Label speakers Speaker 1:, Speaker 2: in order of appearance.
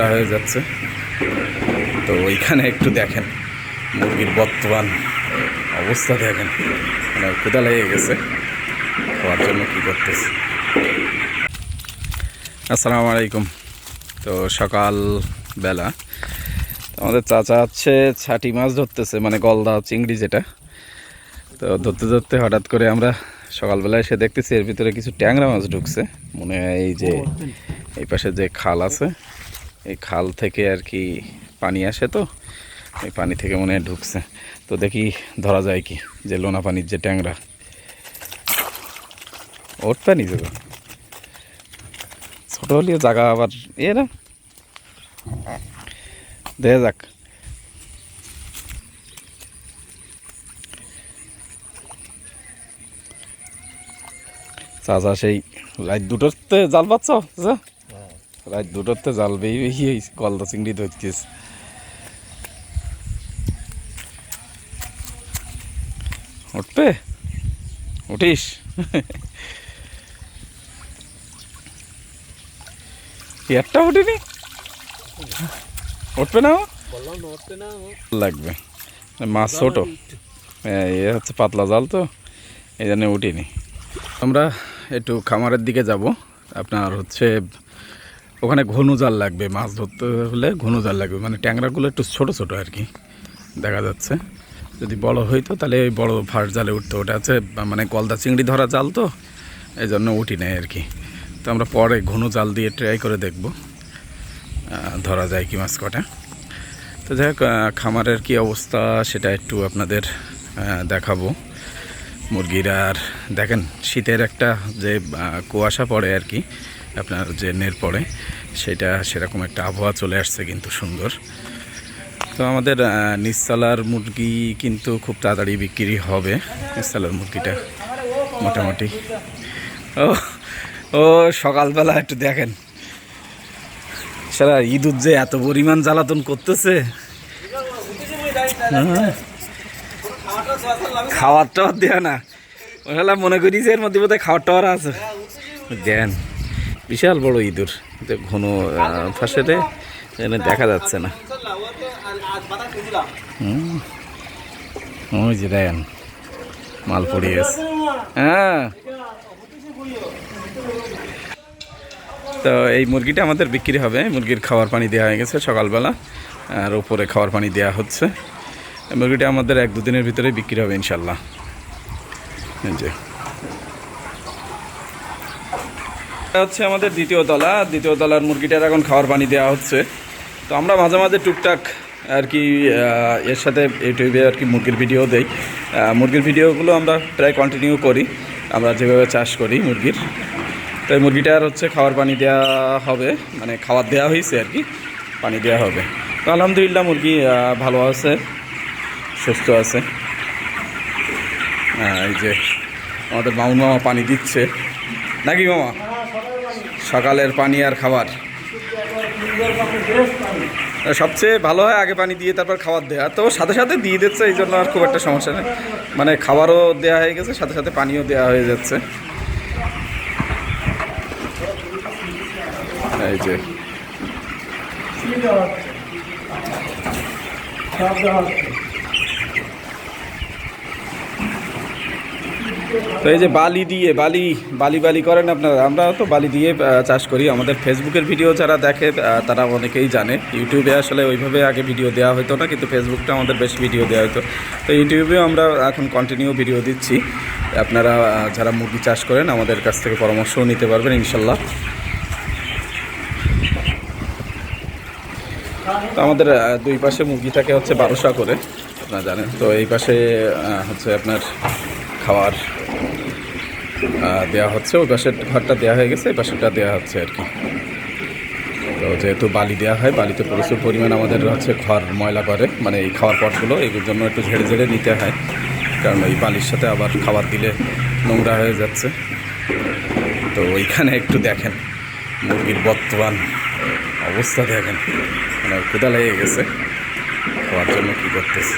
Speaker 1: নোংরা হয়ে যাচ্ছে। তো ওইখানে একটু দেখেন, মুরগির বর্তমান অবস্থা দেখেন। মানে ক্ষুদা লেগে গেছে, খাওয়ার জন্য কী করতেছে। আসসালামু আলাইকুম। তো সকাল বেলা আমাদের চাচা হচ্ছে ছাটি মাছ ধরতেছে মানে গলদা চিংড়ি যেটা। তো ধরতে ধরতে হঠাৎ করে আমরা সকালবেলা এসে দেখতেছি এর ভিতরে কিছু ট্যাংরা মাছ ঢুকছে। মনে হয় এই যে এই পাশে যে খাল আছে এই খাল থেকে আর কি পানি আসে তো, এই পানি থেকে মনে হয় ঢুকছে। তো দেখি ধরা যায় কি, যে লোনা পানির যে ট্যাংরা। ওর পানি যাবে ছোটো হলেও জায়গা আবার এ না। দেখা যাক। চাচা সেই রাত দুটোতে জাল পাচ্ছ? যা রাত দুটোতে জাল বেশি কলদা চিংড়ি ধরছিস। উঠবে? উঠিস? একটা উঠিনি? উঠবে না লাগবে। মাছ ছোট। হ্যাঁ, এ হচ্ছে পাতলা জাল তো এই জন্য উঠিনি। আমরা একটু খামারের দিকে যাব। আপনার হচ্ছে ওখানে ঘনু জাল লাগবে, মাছ ধরতে হলে ঘনু জাল লাগবে। মানে ট্যাংরাগুলো একটু ছোট ছোট আর কি, দেখা যাচ্ছে। যদি বড় হইতো তাহলে ওই বড় ফার্স্ট জালে উঠতো। ওটা আছে মানে গলদা চিংড়ি ধরা জাল তো এই জন্য উঠি নেই আর কি। তো আমরা পরে ঘনু জাল দিয়ে ট্রাই করে দেখব ধরা যায় কি মাছ কটা। তো যাই হোক খামারের কি অবস্থা সেটা একটু আপনাদের দেখাবো। মুরগির আর, দেখেন, শীতের একটা যে কুয়াশা পড়ে আর কি আপনার যে নের পড়ে সেটা সেরকম একটা আবহাওয়া চলে আসছে কিন্তু সুন্দর। তো আমাদের নিচতলার মুরগি কিন্তু খুব তাড়াতাড়ি বিক্রি হবে। নিচতলার মুরগিটা মোটামুটি। ও ও, সকালবেলা একটু দেখেন। সারা ইঁদুর যে এত পরিমাণ জ্বালাতন করতেছে। হ্যাঁ। খাওয়ার টাওয়ার দেওয়া না। ওখানে মনে করি যে এর মধ্যে বোধহয় খাওয়ার টাওয়ার আছে। দেন। বিশাল বড় ইঁদুর। কিন্তু ঘন ফাঁসেতে এখানে দেখা যাচ্ছে না। ওই যে দেখেন, মাল পড়িয়ে গেছে। হ্যাঁ। তো এই মুরগিটা আমাদের বিক্রি হবে। মুরগির খাওয়ার পানি দেওয়া হয়ে গেছে সকালবেলা, আর উপরে খাওয়ার পানি দেওয়া হচ্ছে। মুরগিটা আমাদের এক দুদিনের ভিতরে বিক্রি হবে ইনশাল্লাহ। যে। এটা হচ্ছে আমাদের দ্বিতীয় তলা। দ্বিতীয় তলার মুরগিটার এখন খাওয়ার পানি দেওয়া হচ্ছে। তো আমরা মাঝে মাঝে টুকটাক আর কি এর সাথে ইউটিউবে আর কি মুরগির ভিডিও দেই। মুরগির ভিডিওগুলো আমরা প্রায় কন্টিনিউ করি। আমরা যেভাবে চাষ করি মুরগির। তো এই মুরগিটার হচ্ছে খাওয়ার পানি দেওয়া হবে। মানে খাবার দেওয়া হয়েছে আর কি, পানি দেওয়া হবে। তো আলহামদুলিল্লাহ মুরগি ভালো আছে, সুস্থ আছে। এই যে আমাদের মামুন মামা পানি দিচ্ছে। নাকি মামা? সকালের পানি আর খাবার। সবচেয়ে ভালো হয় আগে পানি দিয়ে তারপর খাবার দেওয়া তো সাথে সাথে দিয়ে দিচ্ছে, এই জন্য আর খুব একটা সমস্যা নেই। মানে খাবারও দেওয়া হয়ে গেছে, সাথে সাথে পানিও দেওয়া হয়ে যাচ্ছে। এই যে। তো এই যে বালি দিয়ে, বালি বালি বালি করেন আপনারা, আমরা তো বালি দিয়ে চাষ করি। আমাদের ফেসবুকের ভিডিও যারা দেখে তারা অনেকেই জানে। ইউটিউবে আসলে ওইভাবে আগে ভিডিও দেওয়া হতো না, কিন্তু ফেসবুকটা আমাদের বেশ ভিডিও দেওয়া হতো। তো ইউটিউবেও আমরা এখন কন্টিনিউ ভিডিও দিচ্ছি। আপনারা যারা মুরগি চাষ করেন, আমাদের কাছ থেকে পরামর্শও নিতে পারবেন, ইনশাল্লাহ। তো আমাদের দুই পাশে মুরগি থাকে হচ্ছে বারোশা করে, আপনারা জানেন। তো এই পাশে হচ্ছে আপনার খাওয়ার দেওয়া হচ্ছে, ওই পাশের ঘরটা দেওয়া হয়ে গেছে, এই পাশেরটা দেওয়া হচ্ছে আর কি। তো যেহেতু বালি দেওয়া হয়, বালিতে প্রচুর পরিমাণ আমাদের হচ্ছে ঘর ময়লা করে মানে এই খাওয়ার পটগুলো, এগুলোর জন্য একটু ঝেড়ে ঝেড়ে নিতে হয়। কারণ এই বালির সাথে আবার খাবার দিলে নোংরা হয়ে যাচ্ছে। তো ওইখানে একটু দেখেন, মুরগির বর্তমান অবস্থা দেখেন। মানে ক্ষুদা লেগে গেছে, খাওয়ার জন্য কী করতেছে।